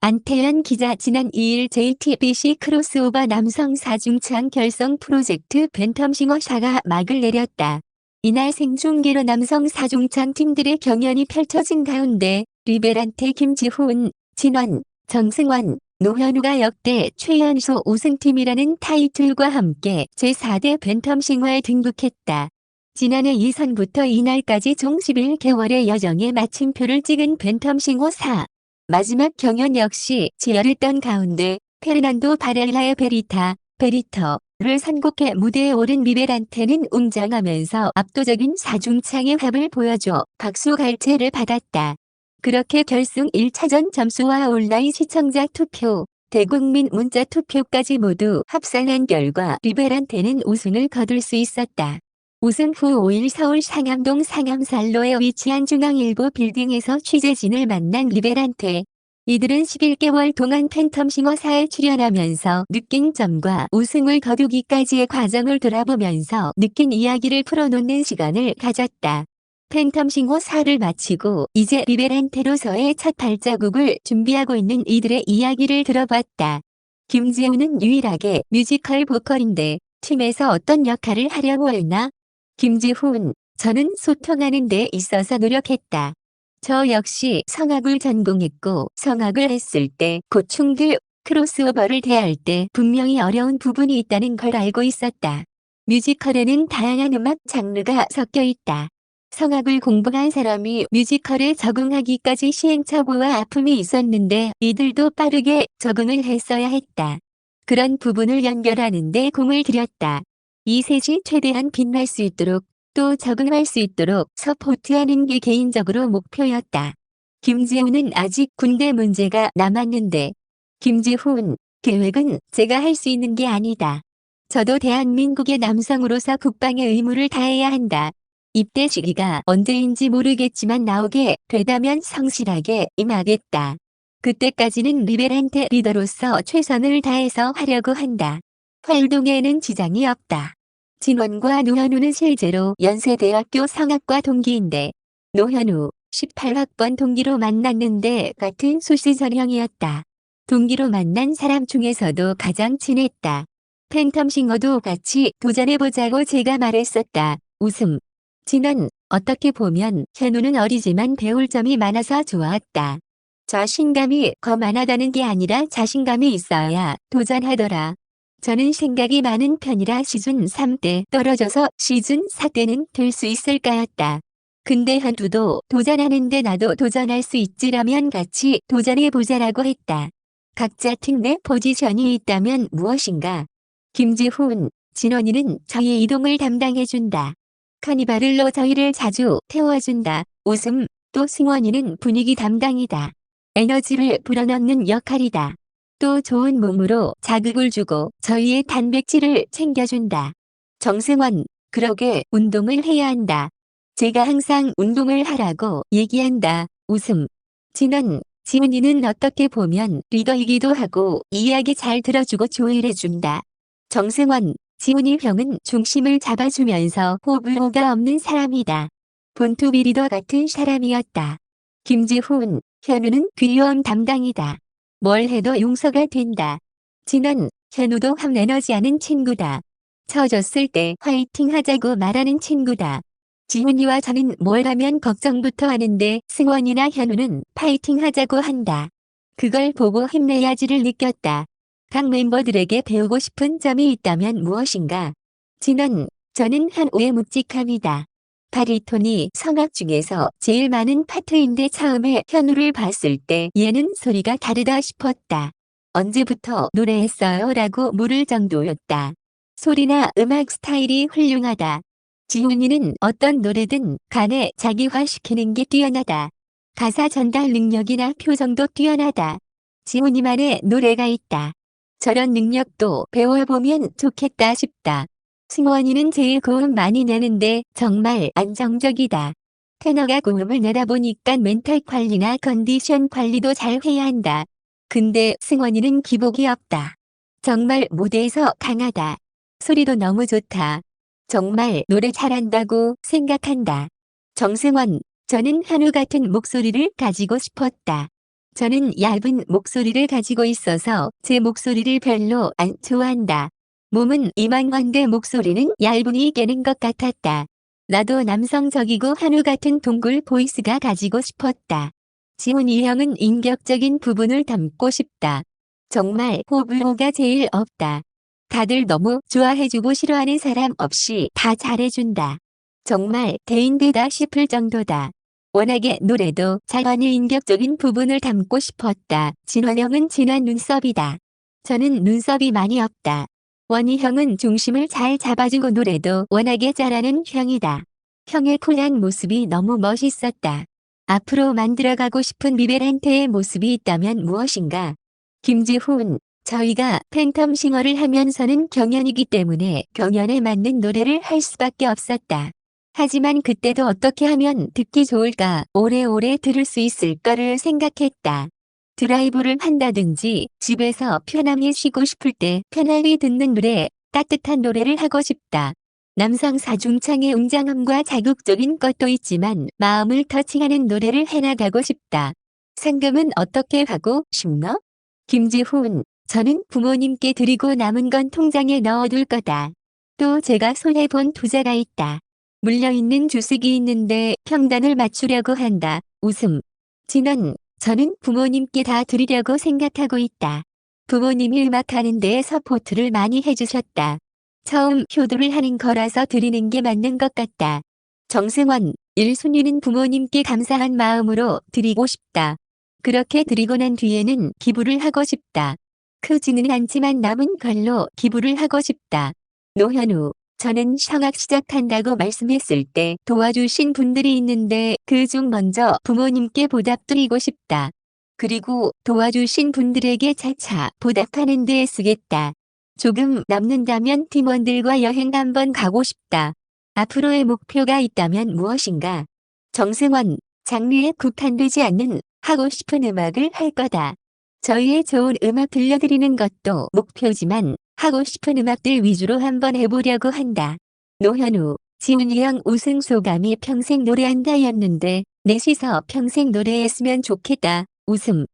안태현 기자 지난 2일 JTBC 크로스오버 남성 사중창 결성 프로젝트 벤텀싱어 샤가 막을 내렸다. 이날 생중계로 남성 사중창 팀들의 경연이 펼쳐진 가운데 리베란테 김지훈, 진원, 정승환, 노현우가 역대 최연소 우승팀이라는 타이틀과 함께 제4대 벤텀싱어에 등극했다. 지난해 이선부터 이날까지 총 11개월의 여정에 마침표를 찍은 벤텀싱어 4. 마지막 경연 역시 지열을 떤 가운데 페르난도 바렐라의 베리타, 베리터를 선곡해 무대에 오른 미벨한테는 웅장하면서 압도적인 사중창의 합을 보여줘 박수 갈채를 받았다. 그렇게 결승 1차전 점수와 온라인 시청자 투표, 대국민 문자 투표까지 모두 합산한 결과 리벨한테는 우승을 거둘 수 있었다. 우승 후 5일 서울 상암동 상암살로에 위치한 중앙일보 빌딩에서 취재진을 만난 리벨한테. 이들은 11개월 동안 팬텀싱어사에 출연하면서 느낀 점과 우승을 거두기까지의 과정을 돌아보면서 느낀 이야기를 풀어놓는 시간을 가졌다. 팬텀싱어사를 마치고 이제 리벨한테로서의 첫 발자국을 준비하고 있는 이들의 이야기를 들어봤다. 김지우는 유일하게 뮤지컬 보컬인데 팀에서 어떤 역할을 하려고 했나? 김지훈, 저는 소통하는 데 있어서 노력했다. 저 역시 성악을 전공했고 성악을 했을 때 고충들 크로스오버를 대할 때 분명히 어려운 부분이 있다는 걸 알고 있었다. 뮤지컬에는 다양한 음악 장르가 섞여 있다. 성악을 공부한 사람이 뮤지컬에 적응하기까지 시행착오와 아픔이 있었는데 이들도 빠르게 적응을 했어야 했다. 그런 부분을 연결하는데 공을 들였다. 이 셋이 최대한 빛날 수 있도록 또 적응할 수 있도록 서포트하는 게 개인적으로 목표였다. 김지훈은 아직 군대 문제가 남았는데 김지훈 계획은 제가 할 수 있는 게 아니다. 저도 대한민국의 남성으로서 국방의 의무를 다해야 한다. 입대 시기가 언제인지 모르겠지만 나오게 되다면 성실하게 임하겠다. 그때까지는 리벨한테 리더로서 최선을 다해서 하려고 한다. 활동에는 지장이 없다. 진원과 노현우는 실제로 연세대학교 성악과 동기인데 노현우 18학번 동기로 만났는데 같은 수시전형이었다. 동기로 만난 사람 중에서도 가장 친했다. 팬텀싱어도 같이 도전해보자고 제가 말했었다. 웃음. 진원, 어떻게 보면 현우는 어리지만 배울 점이 많아서 좋았다. 자신감이 거만하다는 게 아니라 자신감이 있어야 도전하더라. 저는 생각이 많은 편이라 시즌 3 때 떨어져서 시즌 4 때는 될 수 있을까였다. 근데 현두도 도전하는데 나도 도전할 수 있지라면 같이 도전해보자라고 했다. 각자 팀 내 포지션이 있다면 무엇인가? 김지훈, 진원이는 저희 이동을 담당해준다. 카니발로 저희를 자주 태워준다. 웃음, 또 승원이는 분위기 담당이다. 에너지를 불어넣는 역할이다. 또 좋은 몸으로 자극을 주고 저희의 단백질을 챙겨준다. 정승원, 그러게 운동을 해야 한다. 제가 항상 운동을 하라고 얘기한다. 웃음. 진원, 지훈이는 어떻게 보면 리더이기도 하고 이야기 잘 들어주고 조율해준다. 정승원, 지훈이 형은 중심을 잡아주면서 호불호가 없는 사람이다. 본투비 리더 같은 사람이었다. 김지훈, 현우는 귀여움 담당이다. 뭘 해도 용서가 된다. 진원, 현우도 함 에너지 하는 친구다. 처졌을 때 화이팅 하자고 말하는 친구다. 지훈이와 저는 뭘 하면 걱정부터 하는데 승원이나 현우는 파이팅 하자고 한다. 그걸 보고 힘내야지를 느꼈다. 각 멤버들에게 배우고 싶은 점이 있다면 무엇인가? 진원, 저는 한우의 묵직함이다. 바리톤이 성악 중에서 제일 많은 파트인데 처음에 현우를 봤을 때 얘는 소리가 다르다 싶었다. 언제부터 노래했어요? 라고 물을 정도였다. 소리나 음악 스타일이 훌륭하다. 지훈이는 어떤 노래든 간에 자기화시키는 게 뛰어나다. 가사 전달 능력이나 표정도 뛰어나다. 지훈이만의 노래가 있다. 저런 능력도 배워보면 좋겠다 싶다. 승원이는 제일 고음 많이 내는데 정말 안정적이다. 테너가 고음을 내다 보니까 멘탈 관리나 컨디션 관리도 잘 해야 한다. 근데 승원이는 기복이 없다. 정말 무대에서 강하다. 소리도 너무 좋다. 정말 노래 잘한다고 생각한다. 정승원, 저는 한우 같은 목소리를 가지고 싶었다. 저는 얇은 목소리를 가지고 있어서 제 목소리를 별로 안 좋아한다. 몸은 이만한데 목소리는 얇으니 깨는 것 같았다. 나도 남성적이고 한우 같은 동굴 보이스가 가지고 싶었다. 지훈이 형은 인격적인 부분을 담고 싶다. 정말 호불호가 제일 없다. 다들 너무 좋아해주고 싫어하는 사람 없이 다 잘해준다. 정말 대인배다 싶을 정도다. 워낙에 노래도 잘하는 인격적인 부분을 담고 싶었다. 진원 형은 진한 눈썹이다. 저는 눈썹이 많이 없다. 원희 형은 중심을 잘 잡아주고 노래도 워낙에 잘하는 형이다. 형의 쿨한 모습이 너무 멋있었다. 앞으로 만들어가고 싶은 미벨한테의 모습이 있다면 무엇인가? 김지훈, 저희가 팬텀 싱어를 하면서는 경연이기 때문에 경연에 맞는 노래를 할 수밖에 없었다. 하지만 그때도 어떻게 하면 듣기 좋을까 오래오래 들을 수 있을까를 생각했다. 드라이브를 한다든지 집에서 편하게 쉬고 싶을 때 편하게 듣는 노래, 따뜻한 노래를 하고 싶다. 남성 사중창의 웅장함과 자극적인 것도 있지만 마음을 터칭하는 노래를 해나가고 싶다. 상금은 어떻게 하고 싶나? 김지훈, 저는 부모님께 드리고 남은 건 통장에 넣어둘 거다. 또 제가 손해본 투자가 있다. 물려있는 주식이 있는데 평단을 맞추려고 한다. 웃음. 진원, 저는 부모님께 다 드리려고 생각하고 있다. 부모님이 음악하는 데에 서포트를 많이 해주셨다. 처음 효도를 하는 거라서 드리는 게 맞는 것 같다. 정승원, 1순위는 부모님께 감사한 마음으로 드리고 싶다. 그렇게 드리고 난 뒤에는 기부를 하고 싶다. 크지는 않지만 남은 걸로 기부를 하고 싶다. 노현우, 저는 성악 시작한다고 말씀했을 때 도와주신 분들이 있는데 그 중 먼저 부모님께 보답드리고 싶다. 그리고 도와주신 분들에게 차차 보답하는 데 쓰겠다. 조금 남는다면 팀원들과 여행 한번 가고 싶다. 앞으로의 목표가 있다면 무엇인가? 정승원, 장르에 국한되지 않는 하고 싶은 음악을 할 거다. 저희의 좋은 음악 들려드리는 것도 목표지만 하고 싶은 음악들 위주로 한번 해보려고 한다. 노현우, 지훈이 형 우승 소감이 평생 노래한다였는데 넷이서 평생 노래했으면 좋겠다. 웃음.